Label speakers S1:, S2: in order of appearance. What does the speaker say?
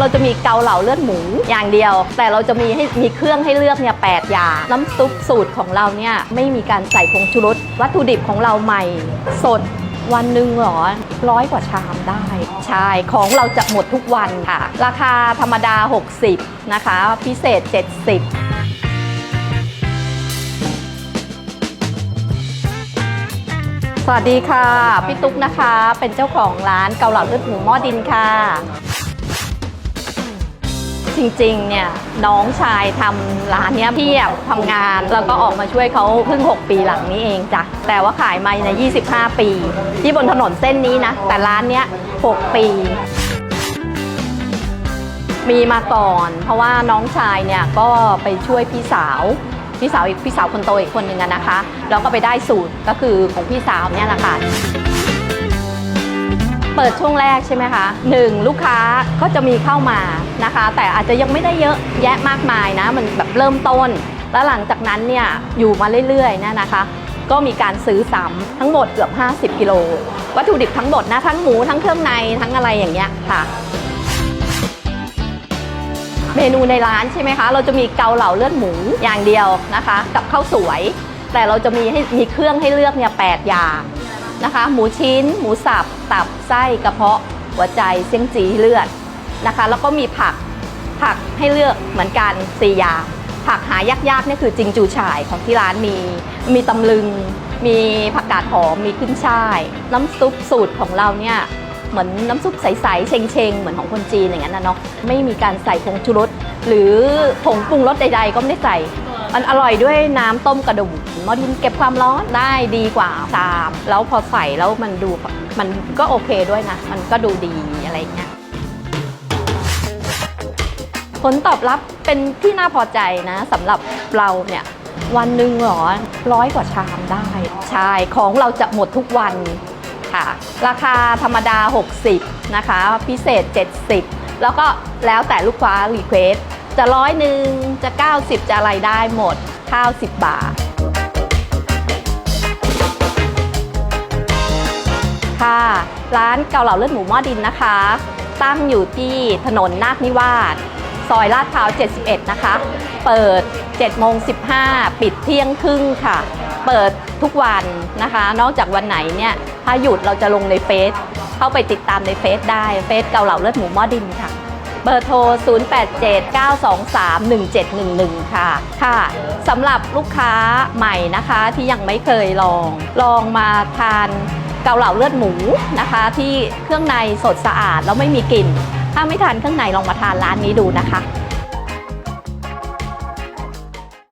S1: เราจะมีเกาเหลาเลือดหมูอย่างเดียว แต่เราจะมีให้มีเครื่องให้เลือกเนี่ยแปดอย่าง น้ำซุปสูตรของเราเนี่ยไม่มีการใส่ผงชูรสวัตถุดิบของเราใหม่สดวันหนึ่งหรอร้อยกว่าชามได้ ใช่ ของเราจะหมดทุกวันค่ะ ราคาธรรมดา 60 นะคะ พิเศษ 70สวัสดีค่ะ พี่ตุ๊กนะคะ เป็นเจ้าของร้านเกาเหลาเลือดหมูหม้อดินค่ะ จริงๆ เนี่ยน้องชายทำร้านเนี้ยพี่อะทำงาน แล้วก็ออกมาช่วยเขาเพิ่ง 6 ปีหลังนี้เองจ้ะแต่ว่าขายมาใน 25 ปี ที่บนถนนเส้นนี้นะ แต่ร้านเนี้ย 6 ปี มีมาก่อน เพราะว่าน้องชายเนี่ยก็ไปช่วยพี่สาวพี่สาวอีกพี่สาวคนโตอีกคนหนึ่งนะคะแล้วก็ไปได้สูตรก็คือของพี่สาวเนี่ยแหละค่ะ เปิดช่วงแรกใช่ไหมคะหนึ่งลูกค้าก็จะมีเข้ามานะคะ แต่อาจจะยังไม่ได้เยอะแยะมากมายนะ มันแบบเริ่มต้น แล้วหลังจากนั้นเนี่ยอยู่มาเรื่อยๆนยนะคะ ก็มีการซื้อซ้ำทั้งหมดเกือบ 50 กิโล วัตถุดิบทั้งหมดนะ ทั้งหมูทั้งเครื่องในทั้งอะไรอย่างเงี้ยค่ะเมนูในร้านใช่ไหมคะ เราจะมีเกาเหลาเลือดหมูอย่างเดียวนะคะ กับข้าวสวย แต่เราจะมีให้มีเครื่องให้เลือกเนี่ยแปดอย่าง นะคะ หมูชิ้น หมูสับ ตับ ไส้ กระเพาะ หัวใจ เสี่ยงจีเลือดนะคะ แล้วก็มีผัก ผักให้เลือกเหมือนกันสี่อย่างผักหายากๆนี่คือจิงจูฉ่ายของที่ร้านมี มีตำลึง มีผักกาดหอม มีขึ้นช่าย น้ำซุปสูตรของเราเนี่ยเหมือนน้ำซุปใสๆเชงๆ เหมือนของคนจีนอย่างนั้นนะเนาะไม่มีการใส่ผงชูรสหรือผงปรุงรสใดๆ ก็ไม่ได้ใส่ มันอร่อยด้วยน้ำต้มกระดูกหมอดินเก็บความร้อนได้ดีกว่าชาม แล้วพอใส่แล้วมันดูมันก็โอเคด้วยนะ มันก็ดูดีอะไรเงี้ยผลตอบรับเป็นที่น่าพอใจนะสำหรับเราเนี่ยวันหนึ่งหรอร้อยกว่าชามได้ ใช่ของเราจะหมดทุกวันค่ะ ราคาธรรมดา 60 นะคะ พิเศษ 70 แล้วก็แล้วแต่ลูกค้ารีเควส จะร้อยหนึ่งจะ 90 จะอะไรได้หมดข้าว 10 บาท ค่ะ ร้านเกาเหลาเลือดหมูหม้อดินนะคะ ตั้งอยู่ที่ถนนนาคนิวาสซอยลาดพร้าว 71 นะคะ เปิด7โมง15 ปิดเที่ยงครึ่งค่ะ เปิดทุกวันนะคะ นอกจากวันไหนเนี่ยถ้าหยุดเราจะลงในเฟซเข้าไปติดตามในเฟซได้เฟซเกาเหลาเลือดหมูหม้อดินค่ะ เบอร์โทร 0879231711 ค่ะ ค่ะสำหรับลูกค้าใหม่นะคะที่ยังไม่เคยลอง ลองมาทานเกาเหลาเลือดหมูนะคะ ที่เครื่องในสดสะอาดแล้วไม่มีกลิ่น ถ้าไม่ทานเครื่องในลองมาทานร้านนี้ดูนะคะ